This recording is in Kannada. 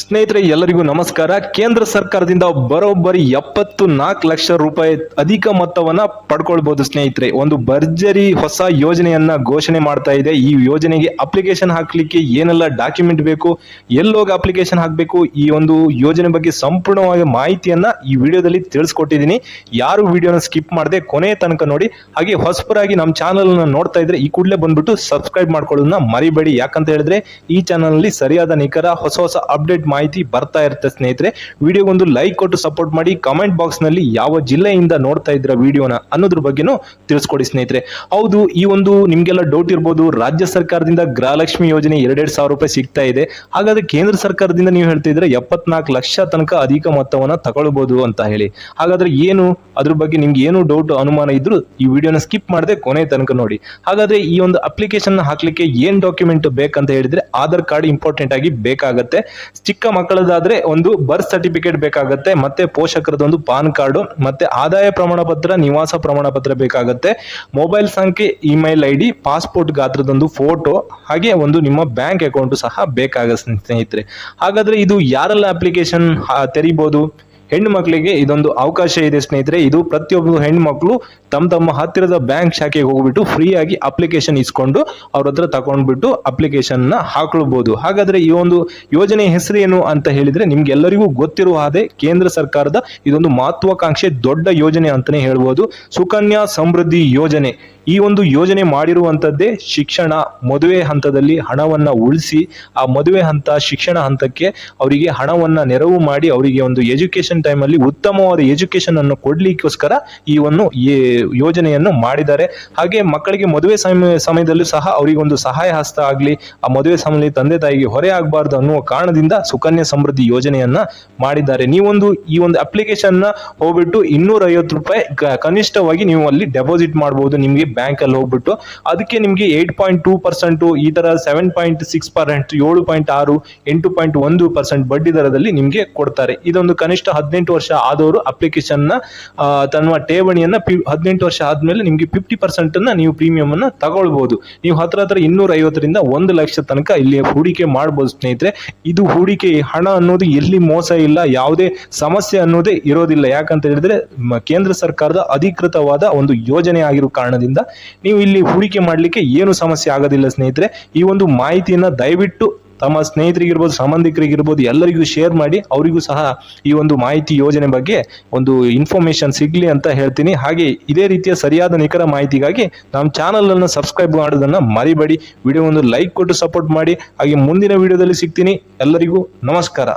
ಸ್ನೇಹಿತರೆ, ಎಲ್ಲರಿಗೂ ನಮಸ್ಕಾರ. ಕೇಂದ್ರ ಸರ್ಕಾರದಿಂದ ಬರೋಬ್ಬರಿ ಎಪ್ಪತ್ತು ನಾಲ್ಕು ಲಕ್ಷ ರೂಪಾಯಿ ಅಧಿಕ ಮೊತ್ತವನ್ನ ಪಡ್ಕೊಳ್ಬಹುದು ಸ್ನೇಹಿತರೆ. ಒಂದು ಭರ್ಜರಿ ಹೊಸ ಯೋಜನೆಯನ್ನ ಘೋಷಣೆ ಮಾಡ್ತಾ ಇದೆ. ಈ ಯೋಜನೆಗೆ ಅಪ್ಲಿಕೇಶನ್ ಹಾಕ್ಲಿಕ್ಕೆ ಏನೆಲ್ಲ ಡಾಕ್ಯುಮೆಂಟ್ ಬೇಕು, ಎಲ್ಲೋಗಿ ಅಪ್ಲಿಕೇಶನ್ ಹಾಕಬೇಕು, ಈ ಒಂದು ಯೋಜನೆ ಬಗ್ಗೆ ಸಂಪೂರ್ಣವಾಗಿ ಮಾಹಿತಿಯನ್ನ ಈ ವಿಡಿಯೋದಲ್ಲಿ ತಿಳಿಸ್ಕೊಟ್ಟಿದ್ದೀನಿ. ಯಾರು ವಿಡಿಯೋನ ಸ್ಕಿಪ್ ಮಾಡದೆ ಕೊನೆ ತನಕ ನೋಡಿ, ಹಾಗೆ ಹೊಸಬರಾಗಿ ನಮ್ಮ ಚಾನಲ್ ನೋಡ್ತಾ ಇದ್ರೆ ಈ ಕೂಡಲೇ ಬಂದ್ಬಿಟ್ಟು ಸಬ್ಸ್ಕ್ರೈಬ್ ಮಾಡ್ಕೊಳ್ಳೋದನ್ನ ಮರಿಬೇಡಿ. ಯಾಕಂತ ಹೇಳಿದ್ರೆ ಈ ಚಾನಲ್ನಲ್ಲಿ ಸರಿಯಾದ ನಿಖರ ಹೊಸ ಹೊಸ ಅಪ್ಡೇಟ್ ಮಾಹಿತಿ ಬರ್ತಾ ಇರುತ್ತೆ ಸ್ನೇಹಿತರೆ. ವಿಡಿಯೋಗೊಂದು ಲೈಕ್ ಕೊಟ್ಟು ಸಪೋರ್ಟ್ ಮಾಡಿ ಕಮೆಂಟ್ ಬಾಕ್ಸ್ನಲ್ಲಿ ಯಾವ ಜಿಲ್ಲೆಯಿಂದ ನೋಡ್ತಾ ಇದ್ರ ವಿಡಿಯೋನ ಅನ್ನೋದ್ರ ಬಗ್ಗೆನೂ ತಿಳಿಸ್ಕೊಡಿ ಸ್ನೇಹಿತರೆ. ಹೌದು, ಈ ಒಂದು ನಿಮ್ಗೆಲ್ಲ ಡೌಟ್ ಇರ್ಬೋದು, ರಾಜ್ಯ ಸರ್ಕಾರದಿಂದ ಗೃಹಲಕ್ಷ್ಮಿ ಯೋಜನೆ ಎರಡೆರಡು ಸಾವಿರ ರೂಪಾಯಿ ಸಿಗ್ತಾ ಇದೆ. ಹಾಗಾದ್ರೆ ಕೇಂದ್ರ ಸರ್ಕಾರದಿಂದ ನೀವು ಹೇಳ್ತಾ ಇದ್ರೆ ಎಪ್ಪತ್ನಾಲ್ಕು ಲಕ್ಷ ತನಕ ಅಧಿಕ ಮೊತ್ತವನ್ನ ತಗೊಳ್ಬಹುದು ಅಂತ ಹೇಳಿ. ಹಾಗಾದ್ರೆ ಏನು, ಅದ್ರ ಬಗ್ಗೆ ನಿಮ್ಗೆ ಏನು ಡೌಟ್ ಅನುಮಾನ ಇದ್ರು ಈ ವಿಡಿಯೋನ ಸ್ಕಿಪ್ ಮಾಡದೆ ಕೊನೆ ತನಕ ನೋಡಿ. ಹಾಗಾದ್ರೆ ಈ ಒಂದು ಅಪ್ಲಿಕೇಶನ್ ಹಾಕ್ಲಿಕ್ಕೆ ಏನ್ ಡಾಕ್ಯುಮೆಂಟ್ ಬೇಕಂತ ಹೇಳಿದ್ರೆ, ಆಧಾರ್ ಕಾರ್ಡ್ ಇಂಪಾರ್ಟೆಂಟ್ ಆಗಿ ಬೇಕಾಗತ್ತೆ. ಚಿಕ್ಕ ಮಕ್ಕಳದಾದ್ರೆ ಒಂದು ಬರ್ತ್ ಸರ್ಟಿಫಿಕೇಟ್ ಬೇಕಾಗುತ್ತೆ, ಮತ್ತೆ ಪೋಷಕರದೊಂದು ಪಾನ್ ಕಾರ್ಡು, ಮತ್ತೆ ಆದಾಯ ಪ್ರಮಾಣ ಪತ್ರ ನಿವಾಸ ಪ್ರಮಾಣ ಪತ್ರ ಬೇಕಾಗತ್ತೆ ಮೊಬೈಲ್ ಸಂಖ್ಯೆ ಇಮೇಲ್ ಐ ಡಿ ಪಾಸ್ಪೋರ್ಟ್ ಗಾತ್ರದೊಂದು ಫೋಟೋ ಹಾಗೆ ಒಂದು ನಿಮ್ಮ ಬ್ಯಾಂಕ್ ಅಕೌಂಟ್ ಸಹ ಬೇಕಾಗುತ್ತೆ ಸ್ನೇಹಿತರೆ. ಹಾಗಾದ್ರೆ ಇದು ಯಾರೆಲ್ಲ ಅಪ್ಲಿಕೇಶನ್ ತೆರಿಬಹುದು ಹೆಣ್ಣು ಮಕ್ಕಳಿಗೆ ಇದೊಂದು ಅವಕಾಶ ಇದೆ ಸ್ನೇಹಿತರೆ. ಇದು ಪ್ರತಿಯೊಬ್ಬರು ಮಕ್ಕಳು ತಮ್ಮ ತಮ್ಮ ಹತ್ತಿರದ ಬ್ಯಾಂಕ್ ಶಾಖೆಗೆ ಹೋಗ್ಬಿಟ್ಟು ಫ್ರೀಯಾಗಿ ಅಪ್ಲಿಕೇಶನ್ ಇಸ್ಕೊಂಡು ಅವ್ರ ಹತ್ರ ತಗೊಂಡ್ಬಿಟ್ಟು ಅಪ್ಲಿಕೇಶನ್ನ ಹಾಕೊಳ್ಬಹುದು ಹಾಗಾದ್ರೆ ಈ ಒಂದು ಯೋಜನೆ ಹೆಸರೇನು ಅಂತ ಹೇಳಿದ್ರೆ ನಿಮ್ಗೆ ಎಲ್ಲರಿಗೂ ಗೊತ್ತಿರುವ ಹಾಗೆ ಕೇಂದ್ರ ಸರ್ಕಾರದ ಇದೊಂದು ಮಹತ್ವಾಕಾಂಕ್ಷೆ ದೊಡ್ಡ ಯೋಜನೆ ಅಂತಾನೆ ಹೇಳ್ಬೋದು. ಸುಕನ್ಯಾ ಸಮೃದ್ಧಿ ಯೋಜನೆ. ಈ ಒಂದು ಯೋಜನೆ ಮಾಡಿರುವಂತದ್ದೇ ಶಿಕ್ಷಣ ಮದುವೆ ಹಂತದಲ್ಲಿ ಹಣವನ್ನ ಉಳಿಸಿ ಆ ಮದುವೆ ಹಂತ ಶಿಕ್ಷಣ ಹಂತಕ್ಕೆ ಅವರಿಗೆ ಹಣವನ್ನ ನೆರವು ಮಾಡಿ ಅವರಿಗೆ ಒಂದು ಎಜುಕೇಶನ್ ಟೈಮಲ್ಲಿ ಉತ್ತಮವಾದ ಎಜುಕೇಶನ್ ಅನ್ನು ಕೊಡ್ಲಿಕ್ಕೋಸ್ಕರ ಈ ಒಂದು ಯೋಜನೆಯನ್ನು ಮಾಡಿದ್ದಾರೆ. ಹಾಗೆ ಮಕ್ಕಳಿಗೆ ಮದುವೆ ಸಮಯ, ಸಮಯದಲ್ಲೂ ಸಹ ಅವರಿಗೆ ಒಂದು ಸಹಾಯ ಹಸ್ತ ಆಗಲಿ, ಆ ಮದುವೆ ಸಮಯದಲ್ಲಿ ತಂದೆ ತಾಯಿಗೆ ಹೊರೆ ಆಗಬಾರ್ದು ಅನ್ನುವ ಕಾರಣದಿಂದ ಸುಕನ್ಯಾ ಸಮೃದ್ಧಿ ಯೋಜನೆಯನ್ನ ಮಾಡಿದ್ದಾರೆ. ನೀವೊಂದು ಈ ಒಂದು ಅಪ್ಲಿಕೇಶನ್ನ ಹೋಗ್ಬಿಟ್ಟು ಇನ್ನೂರ ಐವತ್ತು ರೂಪಾಯಿ ಕನಿಷ್ಠವಾಗಿ ನೀವು ಅಲ್ಲಿ ಡೆಪಾಸಿಟ್ ಮಾಡಬಹುದು ನಿಮಗೆ ಬ್ಯಾಂಕ್ ಅಲ್ಲಿ ಹೋಗ್ಬಿಟ್ಟು. ಅದಕ್ಕೆ ನಿಮಗೆ ಏಟ್ ಪಾಯಿಂಟ್ ಟೂ ಪರ್ಸೆಂಟ್ ಈ ತರ ಸೆವೆನ್ ಪಾಯಿಂಟ್ ಸಿಕ್ಸ್ ಪರ್ಸೆಂಟ್ ಏಳು ಪಾಯಿಂಟ್ ಆರು, ಎಂಟು ಪಾಯಿಂಟ್ ಒಂದು ಪರ್ಸೆಂಟ್ ಬಡ್ಡಿ ದರದಲ್ಲಿ ನಿಮಗೆ ಕೊಡ್ತಾರೆ. ಇದೊಂದು ಕನಿಷ್ಠ ಹದಿನೆಂಟು ವರ್ಷ ಆದವರು ಅಪ್ಲಿಕೇಶನ್ ತಮ್ಮ ಠೇವಣಿಯನ್ನು ಪಿ- ಹದಿನೆಂಟು ವರ್ಷ ಆದಮೇಲೆ ನಿಮಗೆ ಫಿಫ್ಟಿ ಪರ್ಸೆಂಟನ್ನು ನೀವು ಪ್ರೀಮಿಯಂ ತಗೊಳ್ಬೋದು. ನೀವು ಹತ್ರ ಹತ್ರ ಇನ್ನೂರ ಐವತ್ತರಿಂದ ಒಂದು ಲಕ್ಷ ತನಕ ಇಲ್ಲಿ ಹೂಡಿಕೆ ಮಾಡಬಹುದು ಸ್ನೇಹಿತರೆ. ಇದು ಹೂಡಿಕೆ ಹಣ ಅನ್ನೋದು ಎಲ್ಲಿ ಮೋಸ ಇಲ್ಲ, ಯಾವುದೇ ಸಮಸ್ಯೆ ಅನ್ನೋದೇ ಇರೋದಿಲ್ಲ. ಯಾಕಂತ ಹೇಳಿದ್ರೆ ಕೇಂದ್ರ ಸರ್ಕಾರದ ಅಧಿಕೃತವಾದ ಒಂದು ಯೋಜನೆ ಆಗಿರೋ ಕಾರಣದಿಂದ ನೀವು ಇಲ್ಲಿ ಹೂಡಿಕೆ ಮಾಡಲಿಕ್ಕೆ ಏನು ಸಮಸ್ಯೆ ಆಗೋದಿಲ್ಲ ಸ್ನೇಹಿತರೆ. ಈ ಒಂದು ಮಾಹಿತಿಯನ್ನು ದಯವಿಟ್ಟು ತಮ್ಮ ಸ್ನೇಹಿತರಿಗಿರ್ಬೋದು, ಸಂಬಂಧಿಕರಿಗಿರ್ಬೋದು ಎಲ್ಲರಿಗೂ ಶೇರ್ ಮಾಡಿ ಅವರಿಗೂ ಸಹ ಈ ಒಂದು ಮಾಹಿತಿ ಯೋಜನೆ ಬಗ್ಗೆ ಒಂದು ಇನ್ಫಾರ್ಮೇಶನ್ ಸಿಗ್ಲಿ ಅಂತ ಹೇಳ್ತೀನಿ. ಹಾಗೆ ಇದೇ ರೀತಿಯ ಸರಿಯಾದ ನಿಖರ ಮಾಹಿತಿಗಾಗಿ ನಮ್ಮ ಚಾನಲ್ ಅನ್ನು ಸಬ್ಸ್ಕ್ರೈಬ್ ಮಾಡೋದನ್ನ ಮರಿಬೇಡಿ. ವಿಡಿಯೋ ಒಂದು ಲೈಕ್ ಕೊಟ್ಟು ಸಪೋರ್ಟ್ ಮಾಡಿ. ಹಾಗೆ ಮುಂದಿನ ವಿಡಿಯೋದಲ್ಲಿ ಸಿಗ್ತೀನಿ. ಎಲ್ಲರಿಗೂ ನಮಸ್ಕಾರ.